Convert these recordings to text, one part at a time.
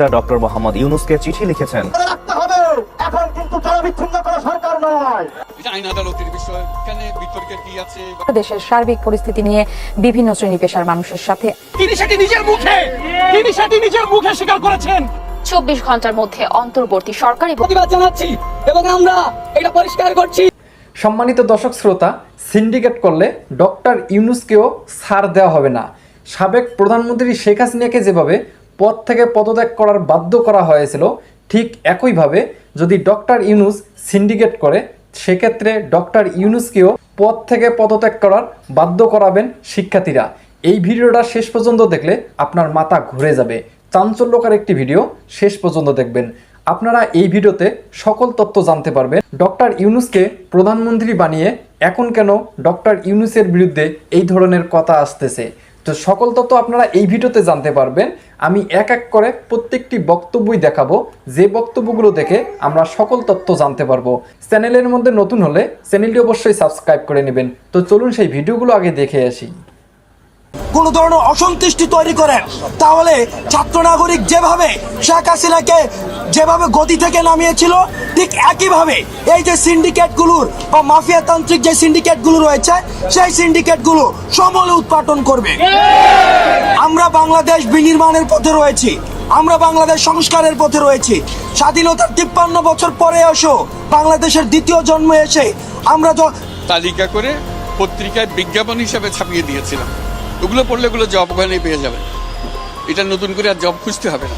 Doctor Mohammad ইউনুসকে চিঠি লিখেছেন। এখন কিন্তু সরকার নয়। দেশের সার্বিক পরিস্থিতি নিয়ে বিভিন্ন শ্রেণি পেশার মানুষের সাথে তিনি সেটি নিজের মুখে তিনি সেটি নিজের মুখে স্বীকার করেছেন। চব্বিশ ঘণ্টার মধ্যে অন্তর্বর্তী সরকারি প্রতিবাদ জানাচ্ছি এবং আমরা এটা পরিষ্কার করছি। সম্মানিত দর্শক শ্রোতা সিন্ডিকেট করলে ডক্টর ইউনুসকেও ছাড় দেওয়া হবে না। সাবেক প্রধানমন্ত্রী শেখ হাসিনাকে যেভাবে পদ থেকে পদত্যাগ করার বাধ্য করা হয়েছিল। ঠিক একইভাবে যদি ডক্টর ইউনুস সিন্ডিকেট করে, সেক্ষেত্রে ডক্টর ইউনুসকেও পদ থেকে পদত্যাগ করার বাধ্য করাবেন শিক্ষার্থীরা। এই ভিডিওটা শেষ পর্যন্ত দেখলে আপনার মাথা ঘুরে যাবে। চাঞ্চল্যকার একটি ভিডিও শেষ পর্যন্ত দেখবেন। আপনারা এই ভিডিওতে সকল তথ্য জানতে পারবেন। ডক্টর ইউনুসকে প্রধানমন্ত্রী বানিয়ে এখন কেন ডক্টর ইউনুসের বিরুদ্ধে এই ধরনের কথা আসতেছে? তো সকল তথ্য আপনারা এই ভিডিওতে জানতে পারবেন। আমি এক এক করে প্রত্যেকটি বক্তব্যই দেখাবো। যে বক্তব্যগুলো দেখে আমরা সকল তথ্য জানতে পারব। চ্যানেলের মধ্যে নতুন হলে চ্যানেলটি অবশ্যই সাবস্ক্রাইব করে নেবেন। তো চলুন সেই ভিডিওগুলো আগে দেখে আসি। কোন ধরনের অসন্তুষ্টি তৈরি করেন তাহলে ছাত্র নাগরিক যেভাবে শেখ হাসিনাকে যেভাবে গদি থেকে নামিয়েছিল, ঠিক একইভাবে এই যে সিন্ডিকেটগুলোর বা মাফিয়াতান্ত্রিক যে সিন্ডিকেটগুলো রয়েছে, সেই সিন্ডিকেটগুলো সমলে উৎপাদন করবে। আমরা বাংলাদেশ বিনির্মাণের পথে রয়েছি, আমরা বাংলাদেশ সংস্কারের পথে রয়েছি। স্বাধীনতার তিপ্পান্ন বছর পরে এসো, বাংলাদেশের দ্বিতীয় জন্ম এসে আমরা তালিকা করে পত্রিকায় বিজ্ঞাপন হিসাবে ছাপিয়ে দিয়েছিলাম। ওগুলো পড়লে ওগুলো জব ওখানেই পেয়ে যাবে এটা নতুন করে আর জব খুঁজতে হবে না।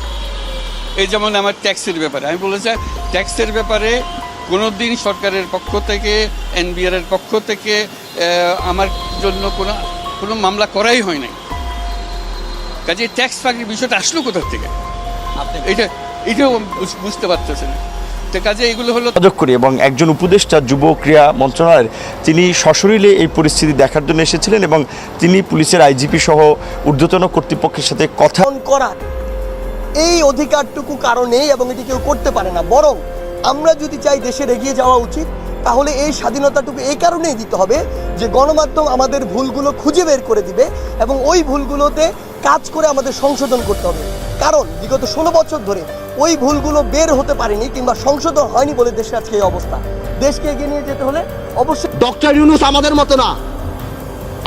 এই যেমন আমার ট্যাক্সের ব্যাপারে আমি বলেছি ট্যাক্সের ব্যাপারে কোনো দিন সরকারের পক্ষ থেকে এনবিআর এর পক্ষ থেকে আমার জন্য কোনো কোনো মামলা করাই হয় নাই। কাজে ট্যাক্স ফাঁকির বিষয়টা আসলো কোথার থেকে? এটা এটাও বুঝ- বুঝতে পারতেছে না তো কাজে এগুলো হলো যোগাযোগ করি এবং একজন উপদেষ্টা যুব ক্রীড়া মন্ত্রণালয়ের তিনি সশরীরে এই পরিস্থিতি দেখার জন্য এসেছিলেন এবং তিনি পুলিশের আইজিপি সহ ঊর্ধ্বতন কর্তৃপক্ষের সাথে কথা করা করার এই অধিকারটুকু কারণেই এবং এটি কেউ করতে পারে না। বরং আমরা যদি চাই দেশের এগিয়ে যাওয়া উচিত তাহলে এই স্বাধীনতাটুকু এই কারণেই দিতে হবে যে গণমাধ্যম আমাদের ভুলগুলো খুঁজে বের করে দিবে এবং ওই ভুলগুলোতে কাজ করে আমাদের সংশোধন করতে হবে। কারণ বিগত ষোলো বছর ধরে ওই ভুলগুলো বের হতে পারেনি কিংবা সংশোধন হয়নি বলে দেশের আজকে এই অবস্থা। দেশকে এগিয়ে নিয়ে যেতে হলে অবশ্যই ডক্টর ইউনুস আমাদের মতো না।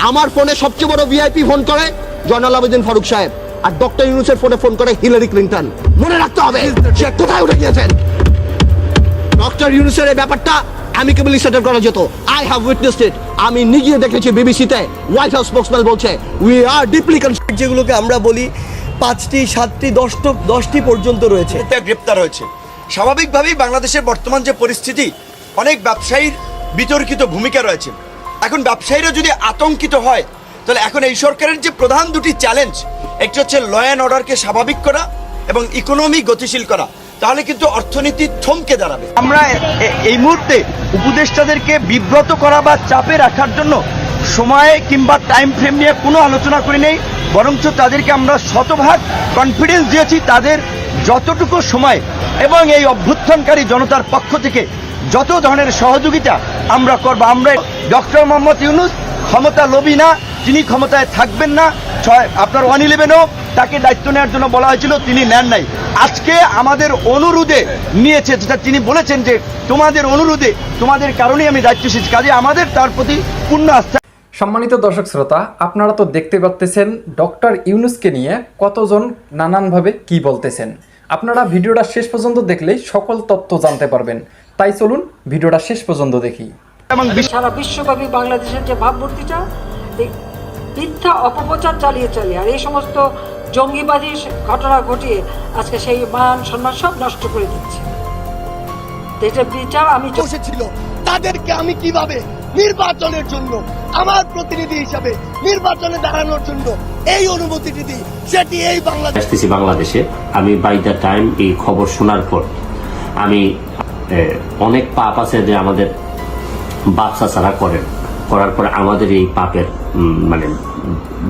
আমার ফোনে সবচেয়ে বড় ভিআইপি ফোন করে জয়নাল আবেদিন ফারুক সাহেব। আর ডক্টর ইউনুসের ফোনে ফোন করে হিলারি ক্লিন্টন। মনে রাখতে হবে, সে কোথায় উঠে গিয়েছেন? ডক্টর ইউনুসের এই ব্যাপারটা অ্যামিকেবলি সেটেল করা যেত। আই হ্যাভ উইটনেসড ইট আমি নিজে দেখেছি বিবিসিতে। হোয়াইট হাউস স্পোক্সম্যান বলছে উই আর ডিপলি যেগুলোকে আমরা বলি পাঁচটি সাতটি দশটি দশটি পর্যন্ত রয়েছে। গ্রেপ্তার হয়েছে। স্বাভাবিকভাবেই বাংলাদেশের বর্তমান যে পরিস্থিতি অনেক ব্যবসায়ীর বিতর্কিত ভূমিকা রয়েছে। এখন ব্যবসায়ীরা যদি আতঙ্কিত হয় তাহলে এখন এই সরকারের যে প্রধান দুটি চ্যালেঞ্জ একটি হচ্ছে ল অ্যান্ড অর্ডারকে স্বাভাবিক করা এবং ইকোনমি গতিশীল করা। তাহলে কিন্তু অর্থনীতি থমকে দাঁড়াবে। আমরা এই মুহূর্তে উপদেষ্টাদেরকে বিব্রত করা বা চাপে রাখার জন্য সময়ে কিংবা টাইম ফ্রেম নিয়ে কোনো আলোচনা করি নেই, বরঞ্চ তাদেরকে আমরা শতভাগ কনফিডেন্স দিয়েছি তাদের যতটুকু সময় এবং এই অভ্যুত্থানকারী জনতার পক্ষ থেকে যত ধরনের সহযোগিতা আমরা করব। আমরা ডক্টর মোহাম্মদ ইউনুস ক্ষমতা লোভী না তিনি ক্ষমতায় থাকবেন না, ছয়, আপনার ওয়ান ইলেভেনও তাকে দায়িত্ব নেওয়ার জন্য বলা হয়েছিল, তিনি নেন নাই। আজকে আমাদের অনুরোধে নিয়েছে, যেটা তিনি বলেছেন যে, তোমাদের অনুরোধে, তোমাদের কারণেই আমি দায়িত্ব এসেছি কাজে আমাদের তার প্রতি পূর্ণ আস্থা। সম্মানিত দর্শক শ্রোতা, আপনারা তো দেখতে পাচ্তেছেন, ডক্টর ইউনুসকে নিয়ে কতজন নানানভাবে কি বলতেছেন। আপনারা ভিডিওটা শেষ পর্যন্ত দেখলেই সকল তথ্য জানতে পারবেন। তাই চলুন, ভিডিওটা শেষ পর্যন্ত দেখি। সারা বিশ্বব্যাপী বাংলাদেশের যে ভাবমূর্তিটা এই মিথ্যা অপপ্রচার চালিয়ে চালিয়ে আর এই সমস্ত জঙ্গিবাদী ঘটনা ঘটিয়ে আজকে সেই মান সম্মান সব নষ্ট করে দিচ্ছে। এটা বিচার আমি বসেছিল। তাদেরকে আমি কীভাবে নির্বাচনের জন্য আমার প্রতিনিধি হিসাবে নির্বাচনে দাঁড়ানোর জন্য এই অনুমতিটি দিই সেটি এই বাংলাদেশ বাংলাদেশে। আমি বাই দ্য টাইম এই খবর শোনার পর আমি অনেক পাপ আছে যে আমাদের বাপসা ছাড়া করেন। করার পর আমাদের এই পাপের মানে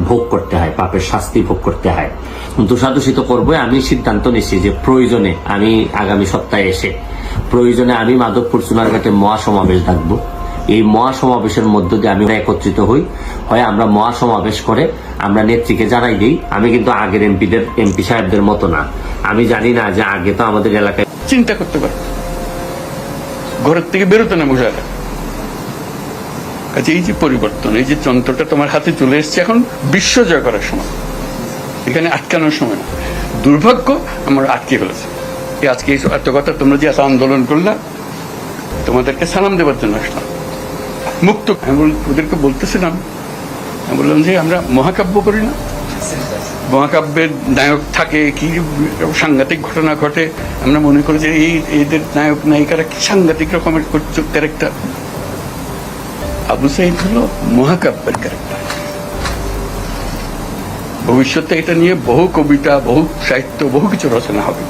ভোগ করতে হয়, পাপের শাস্তি ভোগ করতে হয়। দোষাদোষিত করব আমি সিদ্ধান্ত নিচ্ছি যে প্রয়োজনে আমি আগামী সপ্তাহে এসে, প্রয়োজনে আমি মাধবপুর সোনারঘাটে মহাসমাবেশ ডাকবো। এই মহাসমাবেশের মধ্য দিয়ে আমি একত্রিত হই, হয় আমরা মহাসমাবেশ করে আমরা নেত্রীকে জানাই দিই। আমি কিন্তু আগের এমপিদের, এমপি সাহেবদের মতো না। আমি জানি না যে আগে তো আমাদের এলাকায় চিন্তা করতে পারে। ঘরের থেকে বেরোতে না মহিলারা কাজে এই যে পরিবর্তন, এই যে যন্ত্রটা তোমার হাতে চলে এসছে, এখন বিশ্ব জয় করার সময়। এখানে আটকানোর সময় না। দুর্ভাগ্য, আমরা আটকে ফেলেছে। আজকে এই এত কথা তোমরা যে এত আন্দোলন করলা, তোমাদেরকে সালাম দেওয়ার জন্য আসলাম। মুক্ত। আমি ওদেরকে বলতেছিলাম, আমি বললাম যে, আমরা মহাকাব্য করি না। মহাকাব্যের নায়ক থাকে, কি সাংঘাতিক ঘটনা ঘটে, আমরা মনে করি যে, এই এদের নায়ক, নায়িকারা কি সাংঘাতিক রকমের ক্যারেক্টার আবু সাইদ হলো মহাকাব্যের ক্যারেক্টার ভবিষ্যতে এটা নিয়ে বহু কবিতা, বহু সাহিত্য, বহু কিছু রচনা হবে।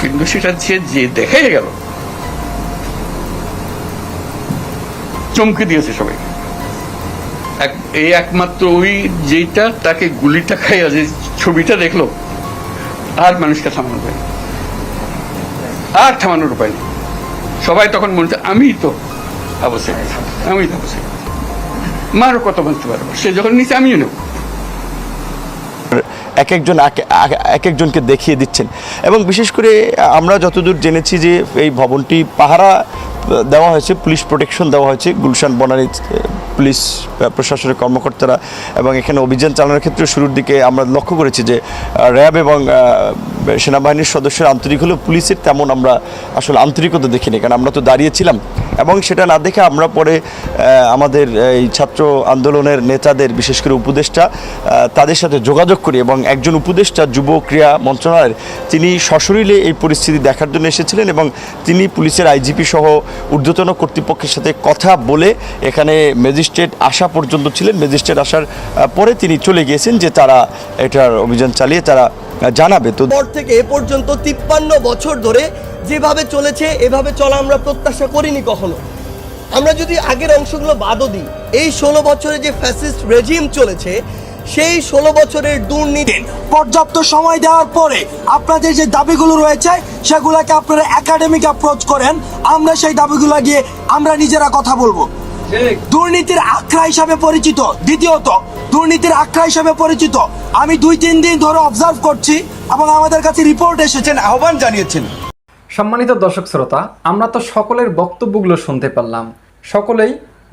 কিন্তু সেটা যে যে দেখে গেল, চমকে দিয়েছে সবাই। এই একমাত্র ওই যেটা তাকে গুলিটা খাইয়া যে ছবিটা দেখল, আর মানুষকে থামানো উপায় আর থামানোর উপায় নেই। সবাই তখন মনে আমি তো আমি তো অবশ্যই মারও কত বলতে পারব সে যখন নিচে, আমিও নেব। এক একজন এক- এক- এক একজনকে দেখিয়ে দিচ্ছেন। এবং বিশেষ করে আমরা যতদূর জেনেছি যে এই ভবনটি পাহারা দেওয়া হয়েছে, পুলিশ প্রোটেকশন দেওয়া হয়েছে, গুলশান বনানী পুলিশ প্রশাসনের কর্মকর্তারা এবং এখানে অভিযান চালানোর ক্ষেত্রে শুরুর দিকে আমরা লক্ষ্য করেছি যে র্যাব এবং সেনাবাহিনীর সদস্যরা আন্তরিক হলেও পুলিশের তেমন আমরা আসলে আন্তরিকতা দেখিনি। কারণ আমরা তো দাঁড়িয়েছিলাম এবং সেটা না দেখে আমরা পরে আমাদের এই ছাত্র আন্দোলনের নেতাদের, বিশেষ করে উপদেষ্টা তাদের সাথে যোগাযোগ করি এবং একজন উপদেষ্টা, যুব ক্রীড়া মন্ত্রণালয়ের, তিনি সশরীরে এই পরিস্থিতি দেখার জন্য এসেছিলেন এবং তিনি পুলিশের আইজিপি সহ ঊর্ধ্বতন কর্তৃপক্ষের সাথে কথা বলে এখানে ম্যাজিস্ট্রেট আসা পর্যন্ত ছিলেন। ম্যাজিস্ট্রেট আসার পরে তিনি চলে গিয়েছেন যে তারা এটার অভিযান চালিয়ে তারা জানাবে। তো পর থেকে এ পর্যন্ত তিপ্পান্ন বছর ধরে যেভাবে চলেছে এভাবে চলা আমরা প্রত্যাশা করিনি কখনো। আমরা যদি আগের অংশগুলো বাদও দিই এই ষোলো বছরে যে ফ্যাসিস্ট রেজিম চলেছে সেই ষোলো বছরের দুর্নীতি পর্যাপ্ত সময় দেওয়ার পরে আপনাদের যে দাবিগুলো রয়েছে সেগুলোকে আপনারা একাডেমিক অ্যাপ্রোচ করেন। আমরা সেই দাবিগুলো গিয়ে আমরা নিজেরা কথা বলব। দুর্নীতির আখড়া হিসাবে পরিচিত। দ্বিতীয়ত, দুর্নীতির আখড়া হিসাবে পরিচিত। আমি দুই, তিন দিন ধরে অবজার্ভ করছি এবং আমাদের কাছে রিপোর্ট এসেছেন, আহ্বান জানিয়েছেন। সম্মানিত দর্শক শ্রোতা, আমরা তো সকলের বক্তব্যগুলো শুনতে পারলাম। সকলেই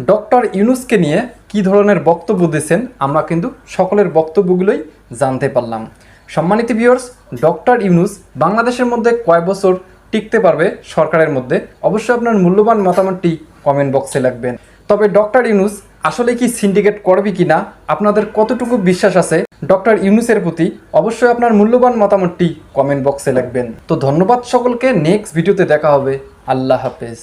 ডক্টর ইউনুসকে নিয়ে কি ধরনের বক্তব্য দিয়েছেন, আমরা কিন্তু সকলের বক্তব্যগুলোই জানতে পারলাম। সম্মানিত ভিউয়ার্স ডক্টর ইউনুস বাংলাদেশের মধ্যে কয় বছর টিকতে পারবে সরকারের মধ্যে? অবশ্যই আপনার মূল্যবান মতামতটি কমেন্ট বক্সে লিখবেন। তবে ডক্টর ইউনুস, আসলে কি সিন্ডিকেট করবে কি না আপনাদের কতটুকু বিশ্বাস আছে? ডক্টর ইউনুসের প্রতি অবশ্যই আপনার মূল্যবান মতামতটি কমেন্ট বক্সে লিখবেন। তো ধন্যবাদ সকলকে নেক্সট ভিডিওতে দেখা হবে। আল্লাহ হাফেজ।